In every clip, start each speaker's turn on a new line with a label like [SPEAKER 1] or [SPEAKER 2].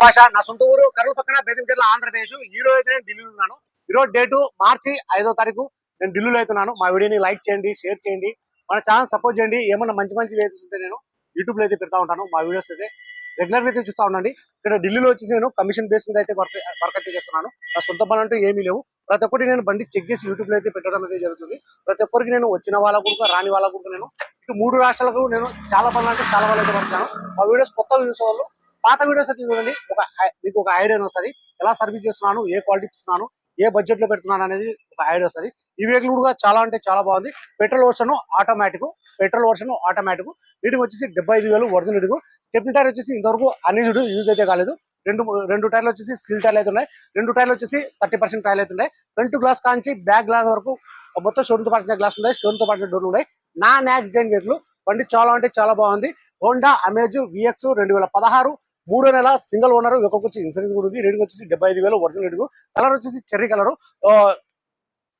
[SPEAKER 1] భాష. నా సొంత ఊరు కరువు పక్కన బేదంచెర్ల ఆంధ్రప్రదేశ్. ఈ రోజు అయితే నేను ఢిల్లీలో ఉన్నాను. ఈ రోజు డేటు మార్చి ఐదో తారీఖు నేను ఢిల్లీలో అవుతున్నాను మా వీడియోని లైక్ చేయండి షేర్ చేయండి. మన ఛానల్ సపోర్ట్ చేయండి. ఏమన్నా మంచి మంచి వీడియోస్ ఉంటే నేను యూట్యూబ్లో అయితే పెడతా ఉంటాను. మా వీడియోస్ అయితే రెగ్యులర్ అయితే చూస్తా ఉండండి. ఇక్కడ ఢిల్లీలో వచ్చేసి నేను కమిషన్ బేస్ మీద అయితే వర్క్ వర్క్ అయితే చేస్తున్నాను. నా సొంత పనులు అంటూ ఏమీ లేవు. ప్రతి ఒక్కటి నేను బండి చెక్ చేసి యూట్యూబ్లో అయితే పెట్టడం అయితే జరుగుతుంది. ప్రతి ఒక్కరికి నేను వచ్చిన వాళ్ళ కూడా రాని వాళ్ళ కూడా నేను ఇటు మూడు రాష్ట్రాలకు నేను చాలా పనులు అంటే చాలా వాళ్ళు అయితే పడుతున్నాను మా వీడియోస్ కొత్త వ్యూస్ వాళ్ళు పాత వీడియోస్ అయితే చూడండి. ఒక మీకు ఒక ఐడియా వస్తుంది. ఎలా సర్వీస్ చేస్తున్నాను ఏ క్వాలిటీ ఇస్తున్నాను ఏ బడ్జెట్లో పెడుతున్నాను అనేది ఒక ఐడియా వస్తుంది. ఈ వెహికల్ కూడా చాలా అంటే చాలా బాగుంది. Petrol version automatic petrol version automatic reading వచ్చేసి డెబ్బై ఐదు వేలు ఒరిజినల్ రీడింగ్ టెప్ని టైర్ వచ్చేసి ఇంతవరకు అన్యూజ్డ్ యూజ్ అయితే కాలేదు. రెండు రెండు టైర్లు వచ్చేసి స్టీల్ టైర్లు అయితే ఉన్నాయి. రెండు టైర్లు వచ్చేసి థర్టీ పర్సెంట్ టైర్లు అయితే ఉన్నాయి. ఫ్రంట్ గ్లాస్ కాంచి బ్యాక్ గ్లాస్ వరకు మొత్తం షోరూమ్తో పాటిన గ్లాస్ ఉన్నాయి. షోరూమ్తో పాటు పాటిన డోర్లు ఉన్నాయి. నాన్ యాక్సిడెంట్ వెహికల్ బండి చాలా అంటే చాలా బాగుంది. హోండా అమేజ్ విఎక్స్ రెండు వేల పదహారు మూడో నెల సింగిల్ ఓనర్ ఒక్కొక్క వచ్చి ఇన్సూరెన్స్ కూడా ఉంది. రేటు వచ్చేసి డెబ్బై ఐదు వేలు ఒరిజినల్ రేటు కలర్ వచ్చేసి చెర్రీ కలర్.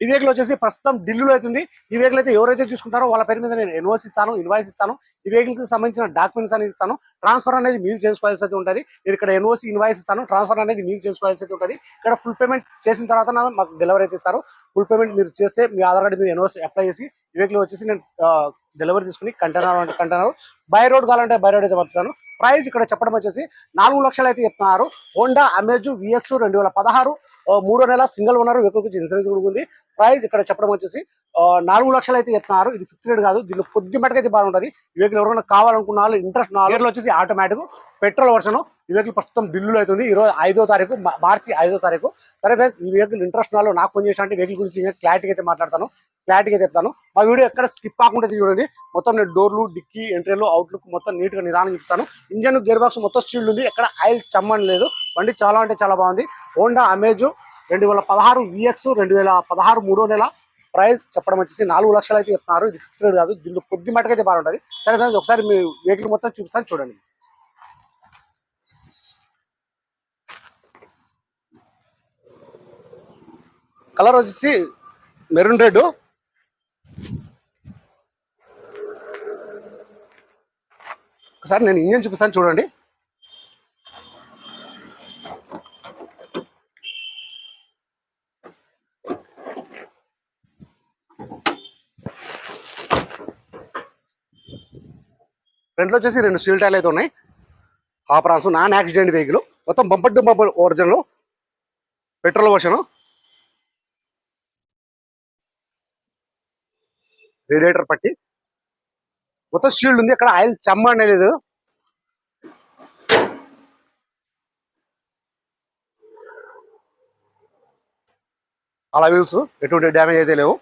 [SPEAKER 1] ఈ వెహికల్ వచ్చేసి ప్రస్తుతం ఢిల్లీలో అవుతుంది ఈ వెహికల్ అయితే ఎవరైతే తీసుకుంటారో వాళ్ళ పేరు మీద నేను ఇన్వాయిస్ ఇస్తాను ఇన్వాయిస్ ఇస్తాను. ఈ వెహికల్కి సంబంధించిన డాక్యుమెంట్స్ అనేది ఇస్తాను. ట్రాన్స్ఫర్ అనేది మీరు చేసుకోవాల్సి అయితే ఉంటుంది. నేను ఇక్కడ ఎన్ఓసి ఇన్వాయిస్ ఇస్తాను. ట్రాన్స్ఫర్ అనేది మీరు చేసుకోవాల్సి అయితే ఉంటుంది. ఇక్కడ ఫుల్ పేమెంట్ చేసిన తర్వాత మాకు డెలివరీ అయితే ఇస్తారు. ఫుల్ పేమెంట్ మీరు చేస్తే మీ ఆధార్ కార్డు మీద ఎన్ఓసి అప్లై చేసి ఈ వెహికల్ వచ్చేసి నేను డెలివరీ తీసుకుని కంటైనర్ అంటే కంటైనర్. బై రోడ్ కావాలంటే బై రోడ్ అయితే పంపుతాను. ప్రైస్ ఇక్కడ చెప్పడం వచ్చేసి నాలుగు లక్షలు అయితే చెప్తున్నారు. హోండా అమేజ్ విఎక్స్ రెండు వేల పదహారు మూడో నెల సింగిల్ ఉన్నారు వెహికల్ గురించి ఇన్సూరెన్స్ కూడా ఉంది. ప్రైస్ ఇక్కడ చెప్పడం వచ్చేసి నాలుగు లక్షలు అయితే చెప్తున్నారు. ఇది ఫిక్స్డ్ రేట్ కాదు. దీనిలో కొద్ది మటుకైతే బాగుంటుంది. ఈ వెహికల్ ఎవరైనా కావాలనుకున్న వాళ్ళు ఇంట్రెస్ట్ నాలుగు వచ్చేసి ఆటోమేటిక్ పెట్రోల్ వర్షన్ ఈ వెహికల్ ప్రస్తుతం బిల్లులు అవుతుంది. ఈ రోజు ఐదో తారీఖు మార్చి ఐదో తారీఖు. సరే ఫ్రెండ్స్ ఈ వెహికల్ ఇంట్రెస్ట్ వాళ్ళు నాకు ఫోన్ చేసిన వెహికల్ గురించి ఇంకా క్లారిటీగా అయితే మాట్లాడతాను. క్లారిటీగా చెప్తాను. మా వీడియో ఎక్కడ స్కిప్ కాకుండా చూడండి. మొత్తం నేను డోర్లు డిక్కీ ఎంట్రీలు అవుట్లుక్ మొత్తం నీట్గా నిదానం చూపిస్తాను. ఇంజన్ గేర్ బాక్స్ మొత్తం స్టీల్ ఉంది. ఎక్కడ ఆయిల్ చమ్మని లేదు. బండి చాలా అంటే చాలా బాగుంది. హోండా అమేజ్ రెండు వేల పదహారు విఎక్స్ రెండు వేల పదహారు మూడో నెల ప్రైస్ చెప్పడం వచ్చేసి నాలుగు లక్షలు అయితే చెప్తున్నారు. ఇది ఫిక్స్డ్ రేట్ కాదు. దీంట్లో కొద్ది మటుకైతే బాగుంటుంది సరే ఫ్రెండ్స్ ఒకసారి మీ వెహికల్ మొత్తం చూపిస్తాను చూడండి. కలర్ వచ్చేసి మెరూన్ రెడ్. ఒకసారి నేను ఇంజన్ చూపిస్తాను చూడండి. ఫ్రంట్లో వచ్చేసి రెండు స్టీల్ టైర్లు అయితే ఉన్నాయి. ఆపరాన్స్ నాన్ యాక్సిడెంట్ వెహికల్ మొత్తం bumper to bumper original petrol version radiator పట్టి. మొత్తం షీల్డ్ ఉంది అక్కడ ఆయిల్ చెమ్మ అనేది లేదు. అలా వీల్స్ ఎటువంటి డ్యామేజ్ అయితే లేవు.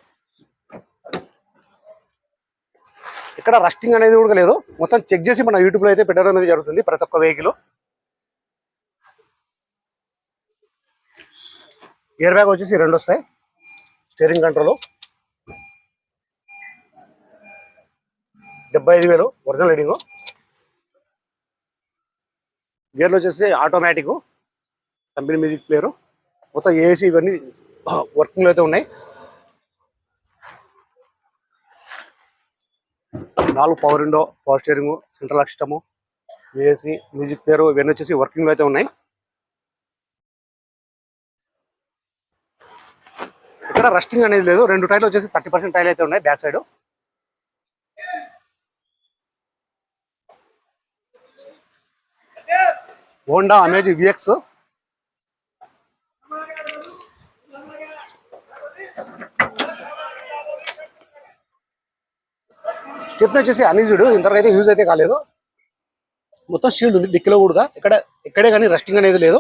[SPEAKER 1] ఇక్కడ రస్టింగ్ అనేది కూడా లేదు. మొత్తం చెక్ చేసి మన యూట్యూబ్లో అయితే పెట్టడం అనేది జరుగుతుంది ప్రతి ఒక్క వెహికల్ ఇయర్ బ్యాగ్ వచ్చేసి రెండు వస్తాయి. స్టీరింగ్ కంట్రోల్ డెబ్బై ఐదు వేలు ఒరిజినల్ రీడింగ్ గేర్లు వచ్చేసి ఆటోమేటిక్ కంపెనీ మ్యూజిక్ ప్లేయరు మొత్తం ఏసీ ఇవన్నీ వర్కింగ్లో అయితే ఉన్నాయి. నాలుగు power window power steering central system AC music player ఇవన్నీ వచ్చేసి వర్కింగ్లో అయితే ఉన్నాయి. ఇక్కడ రస్టింగ్ అనేది లేదు. రెండు టైర్లు వచ్చేసి థర్టీ పర్సెంట్ టైర్లు అయితే ఉన్నాయి back side Honda Amaze VX stepney వచ్చేసి అనీజుడు ఇంతవరకు అయితే యూజ్ అయితే కాలేదు. మొత్తం షీల్డ్ ఉంది డిక్కిలో కూడా. ఇక్కడ ఎక్కడే కానీ రెస్టింగ్ అనేది లేదు.